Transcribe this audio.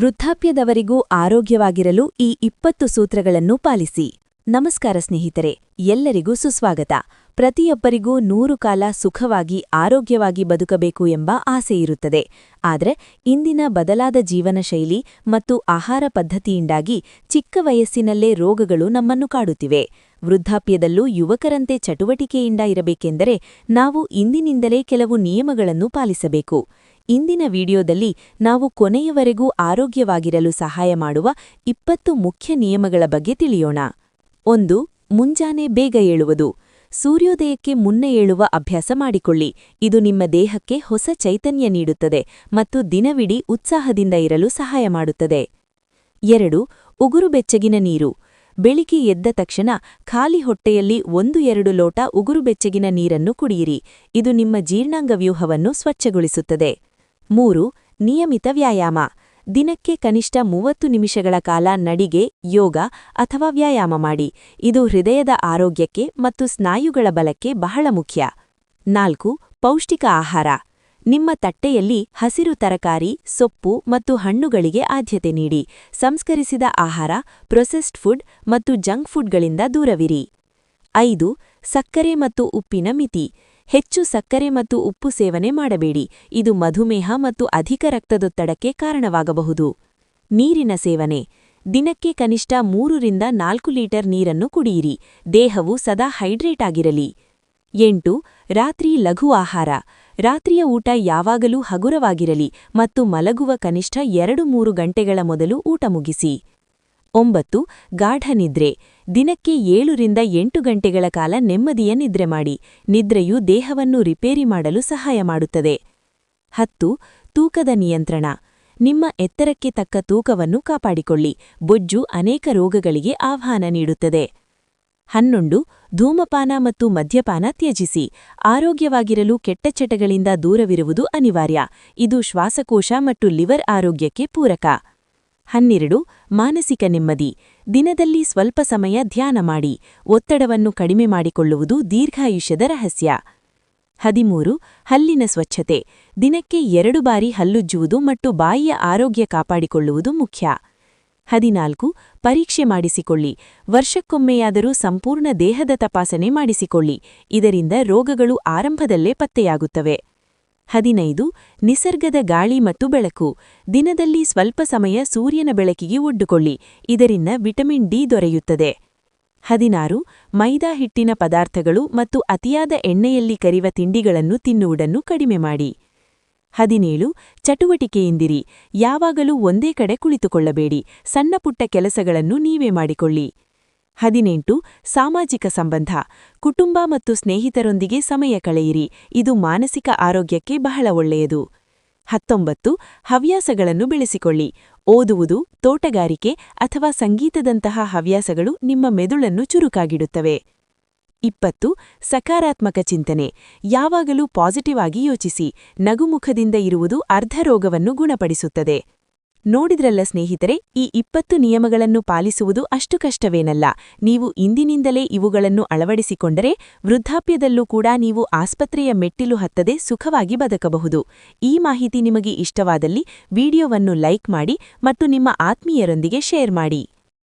ವೃದ್ಧಾಪ್ಯದವರಿಗೂ ಆರೋಗ್ಯವಾಗಿರಲು ಈ ಇಪ್ಪತ್ತು ಸೂತ್ರಗಳನ್ನು ಪಾಲಿಸಿ. ನಮಸ್ಕಾರ ಸ್ನೇಹಿತರೆ, ಎಲ್ಲರಿಗೂ ಸುಸ್ವಾಗತ. ಪ್ರತಿಯೊಬ್ಬರಿಗೂ ನೂರು ಕಾಲ ಸುಖವಾಗಿ, ಆರೋಗ್ಯವಾಗಿ ಬದುಕಬೇಕು ಎಂಬ ಆಸೆ ಇರುತ್ತದೆ. ಆದರೆ, ಇಂದಿನ ಬದಲಾದ ಜೀವನ ಶೈಲಿ ಮತ್ತು ಆಹಾರ ಪದ್ಧತಿಯಿಂದಾಗಿ ಚಿಕ್ಕ ವಯಸ್ಸಿನಲ್ಲೇ ರೋಗಗಳು ನಮ್ಮನ್ನು ಕಾಡುತ್ತಿವೆ. ವೃದ್ಧಾಪ್ಯದಲ್ಲೂ ಯುವಕರಂತೆ ಚಟುವಟಿಕೆಯಿಂದ ಇರಬೇಕೆಂದರೆ ನಾವು ಇಂದಿನಿಂದಲೇ ಕೆಲವು ನಿಯಮಗಳನ್ನು ಪಾಲಿಸಬೇಕು. ಇಂದಿನ ವಿಡಿಯೋದಲ್ಲಿ ನಾವು ಕೊನೆಯವರೆಗೂ ಆರೋಗ್ಯವಾಗಿರಲು ಸಹಾಯ ಮಾಡುವ ಇಪ್ಪತ್ತು ಮುಖ್ಯ ನಿಯಮಗಳ ಬಗ್ಗೆ ತಿಳಿಯೋಣ. ಒಂದು, ಮುಂಜಾನೆ ಬೇಗ ಏಳುವುದು. ಸೂರ್ಯೋದಯಕ್ಕೆ ಮುನ್ನೆ ಏಳುವ ಅಭ್ಯಾಸ ಮಾಡಿಕೊಳ್ಳಿ. ಇದು ನಿಮ್ಮ ದೇಹಕ್ಕೆ ಹೊಸ ಚೈತನ್ಯ ನೀಡುತ್ತದೆ ಮತ್ತು ದಿನವಿಡೀ ಉತ್ಸಾಹದಿಂದ ಇರಲು ಸಹಾಯ ಮಾಡುತ್ತದೆ. ಎರಡು, ಉಗುರು ಬೆಚ್ಚಗಿನ ನೀರು. ಬೆಳಿಗ್ಗೆ ಎದ್ದ ತಕ್ಷಣ ಖಾಲಿ ಹೊಟ್ಟೆಯಲ್ಲಿ ಒಂದು, ಎರಡು ಲೋಟ ಉಗುರು ಬೆಚ್ಚಗಿನ ನೀರನ್ನು ಕುಡಿಯಿರಿ. ಇದು ನಿಮ್ಮ ಜೀರ್ಣಾಂಗ ವ್ಯೂಹವನ್ನು ಸ್ವಚ್ಛಗೊಳಿಸುತ್ತದೆ. ಮೂರು, ನಿಯಮಿತ ವ್ಯಾಯಾಮ. ದಿನಕ್ಕೆ ಕನಿಷ್ಠ ಮೂವತ್ತು ನಿಮಿಷಗಳ ಕಾಲ ನಡಿಗೆ, ಯೋಗ ಅಥವಾ ವ್ಯಾಯಾಮ ಮಾಡಿ. ಇದು ಹೃದಯದ ಆರೋಗ್ಯಕ್ಕೆ ಮತ್ತು ಸ್ನಾಯುಗಳ ಬಲಕ್ಕೆ ಬಹಳ ಮುಖ್ಯ. ನಾಲ್ಕು, ಪೌಷ್ಟಿಕ ಆಹಾರ. ನಿಮ್ಮ ತಟ್ಟೆಯಲ್ಲಿ ಹಸಿರು ತರಕಾರಿ, ಸೊಪ್ಪು ಮತ್ತು ಹಣ್ಣುಗಳಿಗೆ ಆದ್ಯತೆ ನೀಡಿ. ಸಂಸ್ಕರಿಸಿದ ಆಹಾರ ಪ್ರೊಸೆಸ್ಡ್ ಫುಡ್ ಮತ್ತು ಜಂಕ್ ಫುಡ್ಗಳಿಂದ ದೂರವಿರಿ. ಐದು, ಸಕ್ಕರೆ ಮತ್ತು ಉಪ್ಪಿನ ಮಿತಿ. ಹೆಚ್ಚು ಸಕ್ಕರೆ ಮತ್ತು ಉಪ್ಪು ಸೇವನೆ ಮಾಡಬೇಡಿ. ಇದು ಮಧುಮೇಹ ಮತ್ತು ಅಧಿಕ ರಕ್ತದೊತ್ತಡಕ್ಕೆ ಕಾರಣವಾಗಬಹುದು. ನೀರಿನ ಸೇವನೆ. ದಿನಕ್ಕೆ ಕನಿಷ್ಠ ಮೂರರಿಂದ ನಾಲ್ಕು ಲೀಟರ್ ನೀರನ್ನು ಕುಡಿಯಿರಿ. ದೇಹವು ಸದಾ ಹೈಡ್ರೇಟ್ ಆಗಿರಲಿ. ಎಂಟು, ರಾತ್ರಿ ಲಘು ಆಹಾರ. ರಾತ್ರಿಯ ಊಟ ಯಾವಾಗಲೂ ಹಗುರವಾಗಿರಲಿ ಮತ್ತು ಮಲಗುವ ಕನಿಷ್ಠ ಎರಡು ಮೂರು ಗಂಟೆಗಳ ಮೊದಲು ಊಟ ಮುಗಿಸಿ. ಒಂಬತ್ತು, ಗಾಢ ನಿದ್ರೆ. ದಿನಕ್ಕೆ ಏಳರಿಂದ ಎಂಟು ಗಂಟೆಗಳ ಕಾಲ ನೆಮ್ಮದಿಯ ನಿದ್ರೆ ಮಾಡಿ. ನಿದ್ರೆಯು ದೇಹವನ್ನು ರಿಪೇರಿ ಮಾಡಲು ಸಹಾಯ ಮಾಡುತ್ತದೆ. ಹತ್ತು, ತೂಕದ ನಿಯಂತ್ರಣ. ನಿಮ್ಮ ಎತ್ತರಕ್ಕೆ ತಕ್ಕ ತೂಕವನ್ನು ಕಾಪಾಡಿಕೊಳ್ಳಿ. ಬೊಜ್ಜು ಅನೇಕ ರೋಗಗಳಿಗೆ ಆಹ್ವಾನ ನೀಡುತ್ತದೆ. ಹನ್ನೊಂದು, ಧೂಮಪಾನ ಮತ್ತು ಮದ್ಯಪಾನ ತ್ಯಜಿಸಿ. ಆರೋಗ್ಯವಾಗಿರಲು ಕೆಟ್ಟ ಚಟಗಳಿಂದ ದೂರವಿರುವುದು ಅನಿವಾರ್ಯ. ಇದು ಶ್ವಾಸಕೋಶ ಮತ್ತು ಲಿವರ್ ಆರೋಗ್ಯಕ್ಕೆ ಪೂರಕ. ಹನ್ನೆರಡು, ಮಾನಸಿಕ ನೆಮ್ಮದಿ. ದಿನದಲ್ಲಿ ಸ್ವಲ್ಪ ಸಮಯ ಧ್ಯಾನ ಮಾಡಿ, ಒತ್ತಡವನ್ನು ಕಡಿಮೆ ಮಾಡಿಕೊಳ್ಳುವುದು ದೀರ್ಘಾಯುಷ್ಯದ ರಹಸ್ಯ. ಹದಿಮೂರು, ಹಲ್ಲಿನ ಸ್ವಚ್ಛತೆ. ದಿನಕ್ಕೆ ಎರಡು ಬಾರಿ ಹಲ್ಲುಜ್ಜುವುದು ಮತ್ತು ಬಾಯಿಯ ಆರೋಗ್ಯ ಕಾಪಾಡಿಕೊಳ್ಳುವುದು ಮುಖ್ಯ. ಹದಿನಾಲ್ಕು, ಪರೀಕ್ಷೆ ಮಾಡಿಸಿಕೊಳ್ಳಿ. ವರ್ಷಕ್ಕೊಮ್ಮೆಯಾದರೂ ಸಂಪೂರ್ಣ ದೇಹದ ತಪಾಸಣೆ ಮಾಡಿಸಿಕೊಳ್ಳಿ. ಇದರಿಂದ ರೋಗಗಳು ಆರಂಭದಲ್ಲೇ ಪತ್ತೆಯಾಗುತ್ತವೆ. ಹದಿನೈದು, ನಿಸರ್ಗದ ಗಾಳಿ ಮತ್ತು ಬೆಳಕು. ದಿನದಲ್ಲಿ ಸ್ವಲ್ಪ ಸಮಯ ಸೂರ್ಯನ ಬೆಳಕಿಗೆ ಒಡ್ಡುಕೊಳ್ಳಿ. ಇದರಿಂದ ವಿಟಮಿನ್ ಡಿ ದೊರೆಯುತ್ತದೆ. ಹದಿನಾರು, ಮೈದಾ ಹಿಟ್ಟಿನ ಪದಾರ್ಥಗಳು ಮತ್ತು ಅತಿಯಾದ ಎಣ್ಣೆಯಲ್ಲಿ ಕರಿವ ತಿಂಡಿಗಳನ್ನು ತಿನ್ನುವುದನ್ನು ಕಡಿಮೆ ಮಾಡಿ. ಹದಿನೇಳು ಚಟುವಟಿಕೆಯಿಂದಿರಿ ಯಾವಾಗಲೂ ಒಂದೇ ಕಡೆ ಕುಳಿತುಕೊಳ್ಳಬೇಡಿ. ಸಣ್ಣಪುಟ್ಟ ಕೆಲಸಗಳನ್ನು ನೀವೇ ಮಾಡಿಕೊಳ್ಳಿ. ಹದಿನೆಂಟು, ಸಾಮಾಜಿಕ ಸಂಬಂಧ. ಕುಟುಂಬ ಮತ್ತು ಸ್ನೇಹಿತರೊಂದಿಗೆ ಸಮಯ ಕಳೆಯಿರಿ. ಇದು ಮಾನಸಿಕ ಆರೋಗ್ಯಕ್ಕೆ ಬಹಳ ಒಳ್ಳೆಯದು. ಹತ್ತೊಂಬತ್ತು, ಹವ್ಯಾಸಗಳನ್ನು ಬೆಳೆಸಿಕೊಳ್ಳಿ. ಓದುವುದು, ತೋಟಗಾರಿಕೆ ಅಥವಾ ಸಂಗೀತದಂತಹ ಹವ್ಯಾಸಗಳು ನಿಮ್ಮ ಮೆದುಳನ್ನು ಚುರುಕಾಗಿಡುತ್ತವೆ. ಇಪ್ಪತ್ತು, ಸಕಾರಾತ್ಮಕ ಚಿಂತನೆ. ಯಾವಾಗಲೂ ಪಾಸಿಟಿವ್ ಆಗಿ ಯೋಚಿಸಿ. ನಗುಮುಖದಿಂದ ಇರುವುದು ಅರ್ಧ ರೋಗವನ್ನು ಗುಣಪಡಿಸುತ್ತದೆ. ನೋಡಿದ್ರಲ್ಲ ಸ್ನೇಹಿತರೆ, ಈ ಇಪ್ಪತ್ತು ನಿಯಮಗಳನ್ನು ಪಾಲಿಸುವುದು ಅಷ್ಟು ಕಷ್ಟವೇನಲ್ಲ. ನೀವು ಇಂದಿನಿಂದಲೇ ಇವುಗಳನ್ನು ಅಳವಡಿಸಿಕೊಂಡರೆ ವೃದ್ಧಾಪ್ಯದಲ್ಲೂ ಕೂಡ ನೀವು ಆಸ್ಪತ್ರೆಯ ಮೆಟ್ಟಿಲು ಹತ್ತದೆ ಸುಖವಾಗಿ ಬದುಕಬಹುದು. ಈ ಮಾಹಿತಿ ನಿಮಗೆ ಇಷ್ಟವಾದಲ್ಲಿ ವಿಡಿಯೋವನ್ನು ಲೈಕ್ ಮಾಡಿ ಮತ್ತು ನಿಮ್ಮ ಆತ್ಮೀಯರೊಂದಿಗೆ ಶೇರ್ ಮಾಡಿ.